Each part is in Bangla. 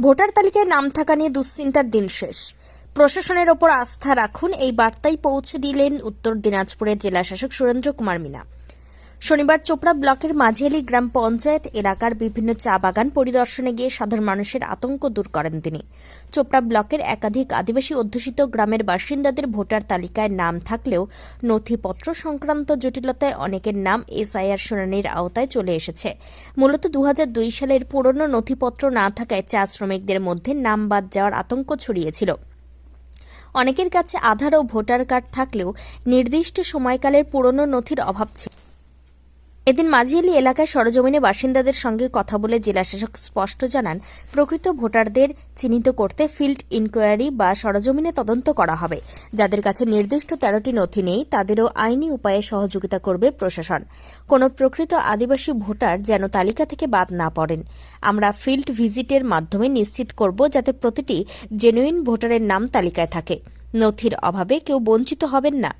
ভোটার তালিকায় নাম থাকা নিয়ে দুশ্চিন্তার দিন শেষ। প্রশাসনের ওপর আস্থা রাখুন, এই বার্তাই পৌঁছে দিলেন উত্তর দিনাজপুরের জেলা শাসক সুরেন্দ্র কুমার মিনা। শনিবার চোপড়া ব্লকের মাঝিয়ালি গ্রাম পঞ্চায়েত এলাকার বিভিন্ন চা বাগান পরিদর্শনে গিয়ে সাধারণ মানুষের আতঙ্ক দূর করেন তিনি। চোপড়া ব্লকের একাধিক আদিবাসী অধ্যুষিত গ্রামের বাসিন্দাদের ভোটার তালিকায় নাম থাকলেও নথিপত্র সংক্রান্ত জটিলতায় অনেকের নাম এসআইআর শুনানির আওতায় চলে এসেছে। মূলত দু হাজার দুই সালের পুরনো নথিপত্র না থাকায় চা শ্রমিকদের মধ্যে নাম বাদ যাওয়ার আতঙ্ক ছড়িয়েছিল। অনেকের কাছে আধার ও ভোটার কার্ড থাকলেও নির্দিষ্ট সময়কালের পুরনো নথির অভাব ছিল। এদিন মাঝিয়ালি এলাকায় সরজমিনে বাসিন্দাদের সঙ্গে কথা বলে জেলাশাসক স্পষ্ট জানান, প্রকৃত ভোটারদের চিহ্নিত করতে ফিল্ড ইনকোয়ারি বা সরজমিনে তদন্ত করা হবে। যাদের কাছে নির্দিষ্ট তেরোটি নথি নেই, তাদেরও আইনি উপায়ে সহযোগিতা করবে প্রশাসন। কোনো প্রকৃত আদিবাসী ভোটার যেন তালিকা থেকে বাদ না পড়েন। আমরা ফিল্ড ভিজিটের মাধ্যমে নিশ্চিত করব যাতে প্রতিটি জেনুইন ভোটারের নাম তালিকায় থাকে। নথির অভাবে কেউ বঞ্চিত হবেন না।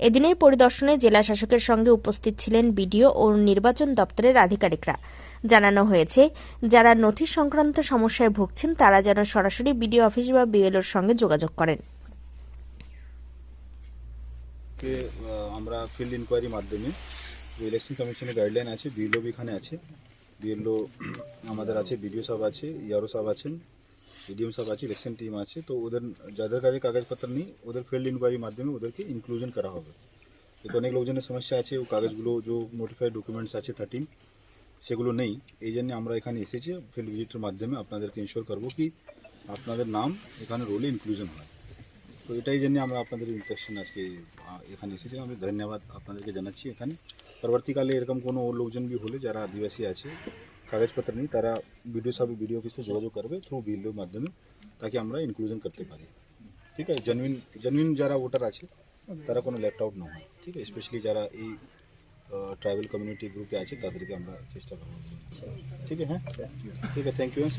এদিনের পরিদর্শনে জেলা শাসকের সঙ্গে উপস্থিত ছিলেন বিডিও ও নির্বাচন দপ্তরের আধিকারিকরা। জানানো হয়েছে, যারা নথি সংক্রান্ত সমস্যায় ভুগছেন, তারা যেন সরাসরি বিডিও অফিস বা বিএলওর সঙ্গে যোগাযোগ করেন। আমরা ফিল্ড মাধ্যমে ইলেকশন কমিশনের গাইডলাইন আছে, বিএলও এখানে আছে, বিএলও আমাদের আছে, বিডিও সাহেব আছে, ইয়ারও সাহেব আছেন এডিএম সাহেব আছে ইলেকশন টিম আছে তো ওদের যাদের কাছে কাগজপত্র নেই ওদের ফিল্ড ইনকোয়ারি মাধ্যমে ওদেরকে ইনক্লুশন করা হবে তো অনেক লোকজনের সমস্যা আছে ও কাগজগুলো যে নোটিফাইড ডকুমেন্টস আছে থার্টিন সেগুলো নেই এই জন্য আমরা এখানে এসেছি ফিল্ড ভিজিটের মাধ্যমে আপনাদেরকে ইনশোর করব কি আপনাদের নাম এখানে রোলে ইনক্লুশন হয় তো এটাই জন্য আমরা আপনাদের ইন্টারেকশন আজকে আহ, এখানে এসেছি আমি ধন্যবাদ আপনাদেরকে জানাচ্ছি এখানে পরবর্তীকালে এরকম কোনো ওর লোকজন বি হলে যারা আদিবাসী আছে কাগজপত্র নেই তারা বিডিও সাহেব বিডিও অফিসে যোগাযোগ করবে থ্রু বিএলও মাধ্যমে তাকে আমরা ইনক্লুশন করতে পারি ঠিক আছে জেনুইন জেনুইন যারা ভোটার আছে তারা কোনো লেফট আউট না হয় ঠিক আছে স্পেশালি যারা এই ট্রাইবাল কমিউনিটি গ্রুপে আছে তাদেরকে আমরা চেষ্টা করব ঠিক আছে হ্যাঁ ঠিক আছে থ্যাংক ইউ